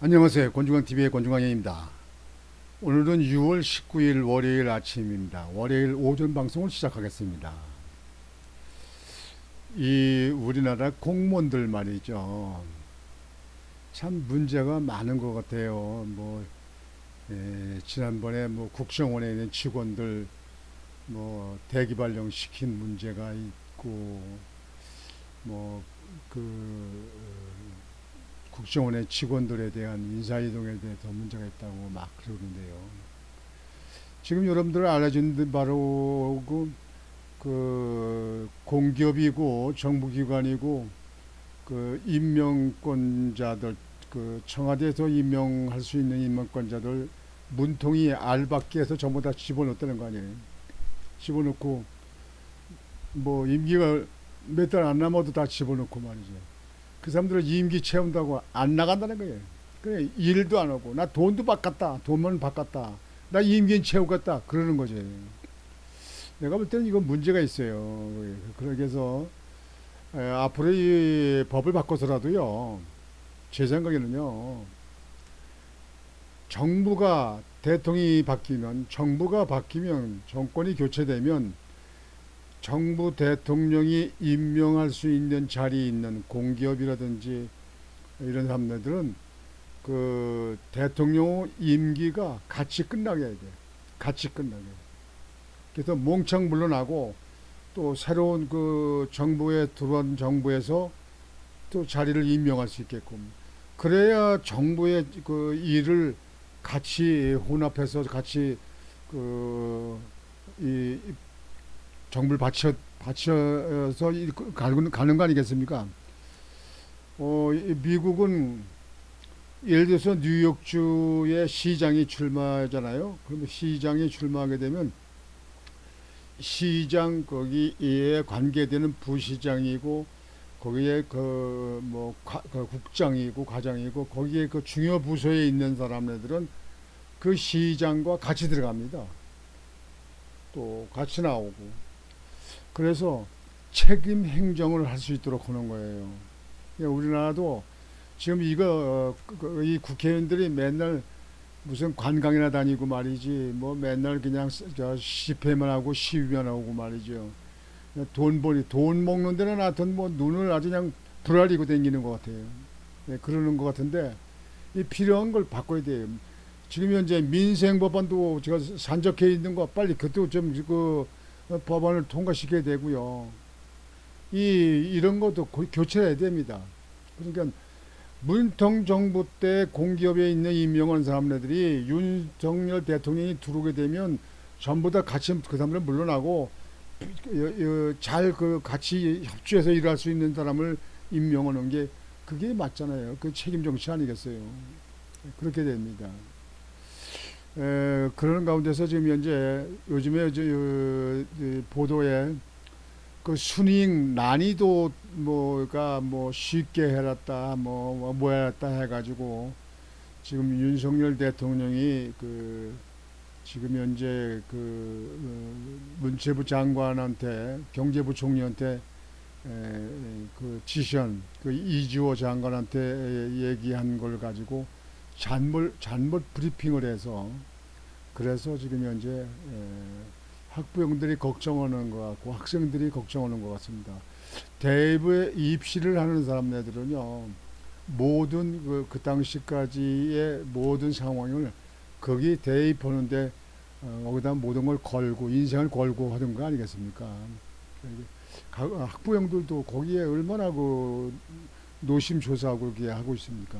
안녕하세요. 권중광TV의 권중광입니다. 오늘은 6월 19일 월요일 아침입니다. 월요일 오전 방송을 시작하겠습니다. 이 우리나라 공무원들 말이죠. 참 문제가 많은 것 같아요. 뭐, 에, 지난번에 뭐 국정원에 있는 직원들 뭐 대기 발령 시킨 문제가 있고, 뭐, 그, 국정원의 직원들에 대한 인사이동에 대해서 문제가 있다고 막 그러는데요. 지금 여러분들 알려진 바로 그, 그 공기업이고 정부기관이고 그 임명권자들 그 청와대에서 임명할 수 있는 임명권자들 문통이 알바끼에서 전부 다 집어넣었다는 거 아니에요. 집어넣고 뭐 임기가 몇 달 안 남아도 다 집어넣고 말이죠. 그 사람들은 임기 채운다고 안 나간다는 거예요. 그래 일도 안 하고 나 돈도 바꿨다. 돈만 바꿨다. 나 임기 채우겠다. 그러는 거죠. 내가 볼 때는 이건 문제가 있어요. 그러게 해서 에, 앞으로 이 법을 바꿔서라도요. 제 생각에는요. 정부가 대통령이 바뀌면 정부가 바뀌면 정권이 교체되면 정부 대통령이 임명할 수 있는 자리에 있는 공기업이라든지 이런 사람들은 그 대통령 임기가 같이 끝나게 해야 돼. 같이 끝나게. 그래서 몽창 물러나고 또 새로운 그 정부에 들어온 정부에서 또 자리를 임명할 수 있게끔. 그래야 정부의 그 일을 같이 혼합해서 같이 그이 정부를 이- 그 가는 가는 거 아니겠습니까? 어, 이 미국은 예를 들어서 뉴욕주의 시장이 출마하잖아요. 그러면 시장이 출마하게 되면 시장 거기에 관계되는 부시장이고 거기에 그 뭐 국장이고 과장이고 거기에 그 중요 부서에 있는 사람들은 그 시장과 같이 들어갑니다. 또 같이 나오고 그래서 책임 행정을 할 수 있도록 하는 거예요. 그러니까 우리나라도 지금 이거 어, 그- 그- 이 국회의원들이 맨날 무슨 관광이나 다니고 말이지 뭐 맨날 그냥 집회만 하고 시위만 하고 말이죠. 돈 버리 돈 먹는 데는 하여튼 뭐 눈을 아주 그냥 부라리고 다니는 것 같아요. 네, 그러는 것 같은데 이 필요한 걸 바꿔야 돼요. 지금 현재 민생 법안도 제가 산적해 있는 거 빨리 그것도 좀그 어, 법안을 통과시켜야 되고요. 이 이런 것도 고- 교체해야 됩니다. 그러니까 문통 정부 때 공기업에 있는 임명한 사람들이 윤석열 대통령이 들어오게 되면 전부 다 같이 그 사람들 물러나고 잘 그 같이 협조해서 일할 수 있는 사람을 임명하는 게 그게 맞잖아요. 그 책임 정치 아니겠어요. 그렇게 됩니다. 에, 그런 가운데서 지금 현재 요즘에 저, 어, 이 보도에 그 순이익 난이도 뭐가 뭐 쉽게 해놨다 뭐, 뭐 뭐 해놨다 해가지고 지금 윤석열 대통령이 그 지금 현재 그 어, 문체부 장관한테 경제부 총리한테 에, 그 지시한 그 이주호 장관한테 얘기한 걸 가지고 잘못 잘못 브리핑을 해서 그래서 지금 현재 에, 학부형들이 걱정하는 것 같고 학생들이 걱정하는 것 같습니다. 대부의 입시를 하는 사람들은요 모든 그, 그 당시까지의 모든 상황을 거기 대입하는데 어, 거기다 모든 걸 걸고 인생을 걸고 하던 거 아니겠습니까? 가- 학부형들도 거기에 얼마나 그 노심초사하고 하고 있습니까?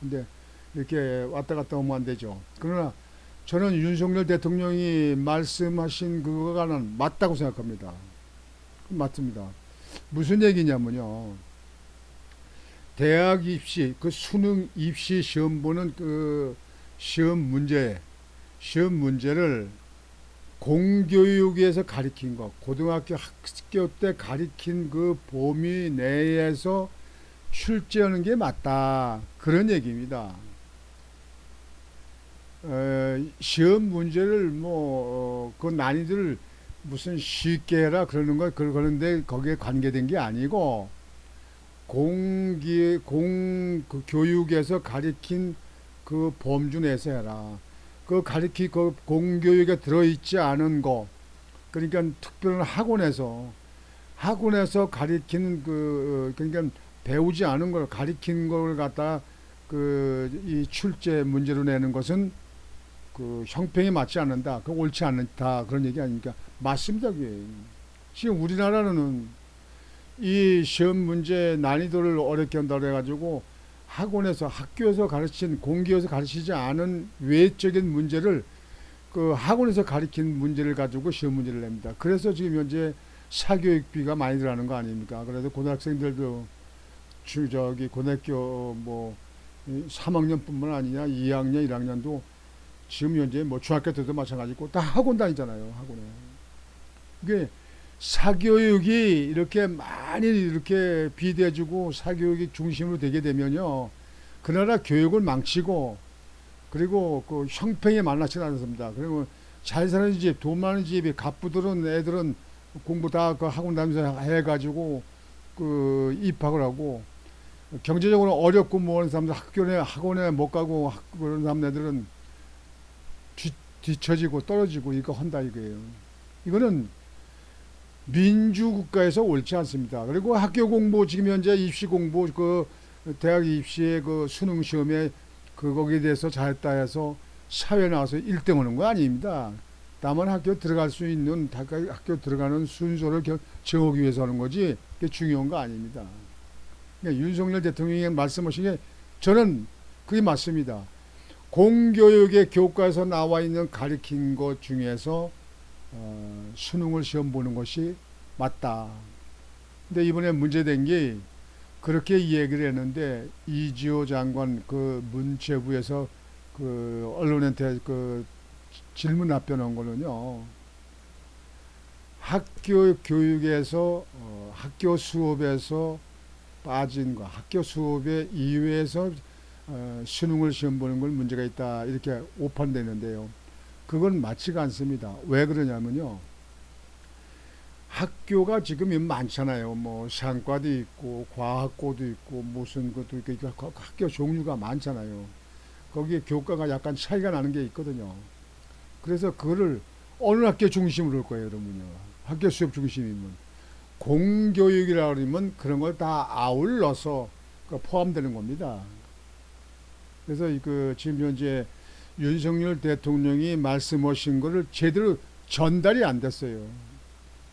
근데 이렇게 왔다 갔다 하면 안 되죠. 그러나 저는 윤석열 대통령이 말씀하신 그거는 맞다고 생각합니다. 맞습니다. 무슨 얘기냐면요. 대학 입시, 그 수능 입시 시험 보는 그 시험 문제, 시험 문제를 공교육에서 가리킨 거, 고등학교 학교 때 가리킨 그 범위 내에서 출제하는 게 맞다. 그런 얘기입니다. 어, 시험 문제를 뭐, 어, 그 난이도를 무슨 쉽게 해라 그러는 거, 그- 그런데 거기에 관계된 게 아니고, 공기 공 그 교육에서 가리킨 그 범주 내에서 해라. 그 가리키 그 공교육에 들어있지 않은 거 그러니까 특별한 학원에서 학원에서 가리키는 그 그러니까 배우지 않은 걸 가리킨 걸 갖다 그 이 출제 문제로 내는 것은 그 형평에 맞지 않는다. 그 옳지 않다. 그런 얘기 아닙니까? 맞습니다. 그게. 지금 우리나라는 이 시험 문제 난이도를 어렵게 한다고 해가지고 학원에서 학교에서 가르친 공기에서 가르치지 않은 외적인 문제를 그 학원에서 가르친 문제를 가지고 시험 문제를 냅니다. 그래서 지금 현재 사교육비가 많이 들어가는 거 아닙니까? 그래서 고등학생들도 주 저기 고등학교 뭐 3학년뿐만 아니냐 2학년, 1학년도 지금 현재 뭐 중학교 때도 마찬가지고 다 학원 다니잖아요. 학원에. 이게 사교육이 이렇게 많이 이렇게 비대해지고 사교육이 중심으로 되게 되면요. 그 나라 교육을 망치고 그리고 그 형평에 만나지 않습니다. 그리고 잘 사는 집, 돈 많은 집이 갑부들은 애들은 공부 다 그 학원 다니면서 해가지고 그 입학을 하고 경제적으로 어렵고 뭐 하는 사람들 학교에 학원에 못 가고 학- 그런 사람들은 뒤, 뒤처지고 떨어지고 이거 한다 이거예요. 이거는 민주국가에서 옳지 않습니다. 그리고 학교 공부 지금 현재 입시 공부 그 대학 입시의 그 수능 시험에 그 거기에 대해서 잘했다 해서 사회 나와서 1등 하는 거 아닙니다. 다만 학교 들어갈 수 있는 다- 학교 들어가는 순서를 겨- 정하기 위해서 하는 거지 그게 중요한 거 아닙니다. 그러니까 윤석열 대통령이 말씀하신 게 저는 그게 맞습니다. 공교육의 교과에서 나와 있는 가르친 것 중에서 어, 수능을 시험 보는 것이 맞다. 근데 이번에 문제된 게 그렇게 얘기를 했는데 이지호 장관 그 문체부에서 그 언론한테 그 질문 답변한 거는요. 학교 교육에서 어, 학교 수업에서 빠진 거, 학교 수업의 이외에서 어, 수능을 시험 보는 걸 문제가 있다 이렇게 오판되는데요. 그건 맞지가 않습니다. 왜 그러냐면요. 학교가 지금 많잖아요. 뭐 상과도 있고 과학고도 있고 무슨 것도 있고 학교 종류가 많잖아요. 거기에 교과가 약간 차이가 나는 게 있거든요. 그래서 그거를 어느 학교 중심으로 할 거예요, 여러분요. 학교 수업 중심이면 공교육이라 그러면 그런 걸 다 아울러서 그 포함되는 겁니다. 그래서 그 지금 현재 윤석열 대통령이 말씀하신 거를 제대로 전달이 안 됐어요.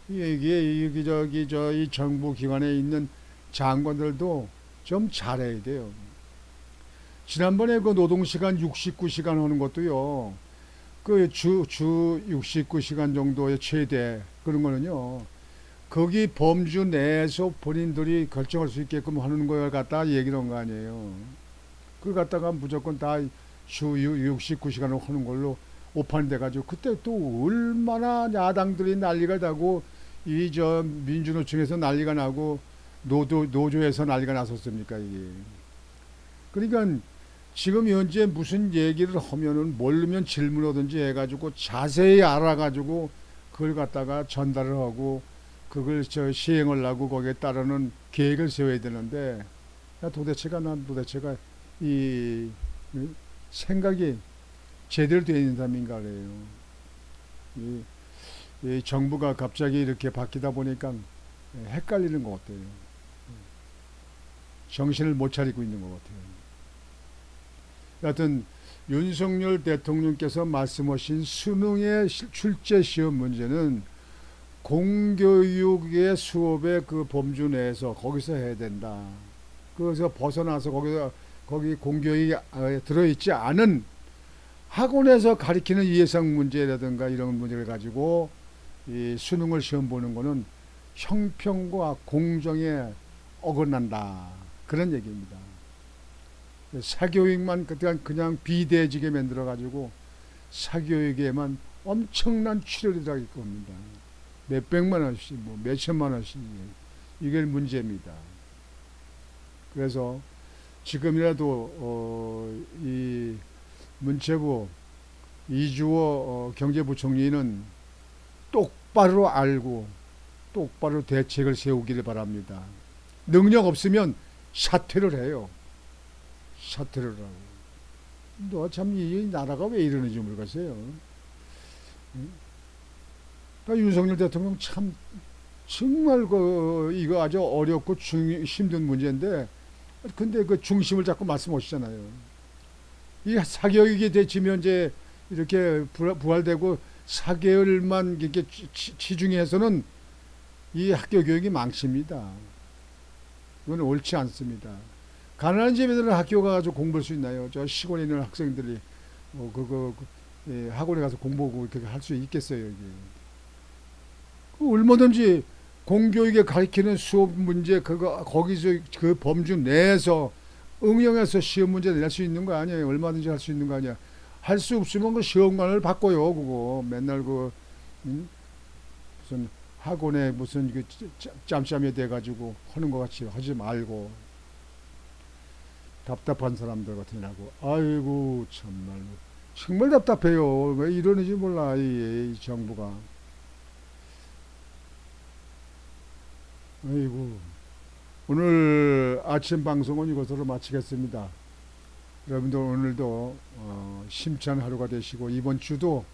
이게 여기 저기 저 이 정부 기관에 있는 장관들도 좀 잘해야 돼요. 지난번에 그 노동 시간 69시간 하는 것도요. 그 주 주 69시간 정도의 최대 그런 거는요. 거기 범주 내에서 본인들이 결정할 수 있게끔 하는 걸 갖다 얘기를 한 거 아니에요. 그걸 갖다가 무조건 다 주 69시간을 하는 걸로 오판이 돼가지고 그때 또 얼마나 야당들이 난리가 나고 이 저 민주노총에서 난리가 나고 노조 노조에서 난리가 났었습니까 이게. 그러니까 지금 현재 무슨 얘기를 하면은 모르면 질문하든지 해가지고 자세히 알아가지고 그걸 갖다가 전달을 하고 그걸 저 시행을 하고 거기에 따르는 계획을 세워야 되는데 야, 도대체가 난 도대체가 이이 생각이 제대로 되어 있는 사람인가 그래요. 이, 이 정부가 갑자기 이렇게 바뀌다 보니까 헷갈리는 것 같아요. 정신을 못 차리고 있는 것 같아요. 여하튼 윤석열 대통령께서 말씀하신 수능의 시- 출제 시험 문제는 공교육의 수업의 그 범주 내에서 거기서 해야 된다. 그래서 벗어나서 거기서 거기 공교육이 아, 들어있지 않은 학원에서 가리키는 예상 문제라든가 이런 문제를 가지고 이 수능을 시험 보는 거는 형평과 공정에 어긋난다. 그런 얘기입니다. 사교육만 그냥, 그냥 비대해지게 만들어 가지고 사교육에만 엄청난 출혈이 들어갈 겁니다. 몇 백만 원씩, 뭐 몇 천만 원씩 이게 문제입니다. 그래서 지금이라도 어, 이 문체부 이주호 어, 경제부총리는 똑바로 알고 똑바로 대책을 세우기를 바랍니다. 능력 없으면 사퇴를 해요. 사퇴를 하고. 너참 이 나라가 왜 이러는지 모르겠어요. 응? 그러니까 윤석열 대통령 참 정말 그 이거 아주 어렵고 중, 힘든 문제인데 근데 그 중심을 자꾸 말씀하시잖아요. 이 사교육이 되치면 이제 이렇게 부- 부활되고 4개월만 이렇게 치중해서는 이 학교 교육이 망칩니다. 이건 옳지 않습니다. 가난한 집애들은 학교 가서 공부할 수 있나요? 저 시골에 있는 학생들이 어, 그거 그, 예, 학원에 가서 공부하고 이렇게 할 수 있겠어요? 이게. 그 얼마든지 공교육에 가르치는 수업 문제 그거 거기서 그 범주 내에서 응용해서 시험 문제 낼 수 있는 거 아니에요? 얼마든지 할 수 있는 거 아니야? 할 수 없으면 그 시험관을 바꿔요. 그거 맨날 그 음? 무슨 학원에 무슨 그 짜- 짬짬이 돼가지고 하는 것 같이 하지 말고 답답한 사람들 같으라고. 아이고 참말로 정말 답답해요. 왜 이러는지 몰라 이, 이 정부가. 아이고 오늘 아침 방송은 이것으로 마치겠습니다. 여러분들 오늘도 어, 심찬 하루가 되시고 이번 주도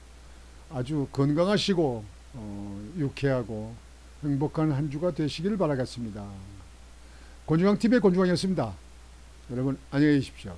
아주 건강하시고 어, 유쾌하고 행복한 한 주가 되시길 바라겠습니다. 권중앙 TV의 권중앙이었습니다. 여러분 안녕히 계십시오.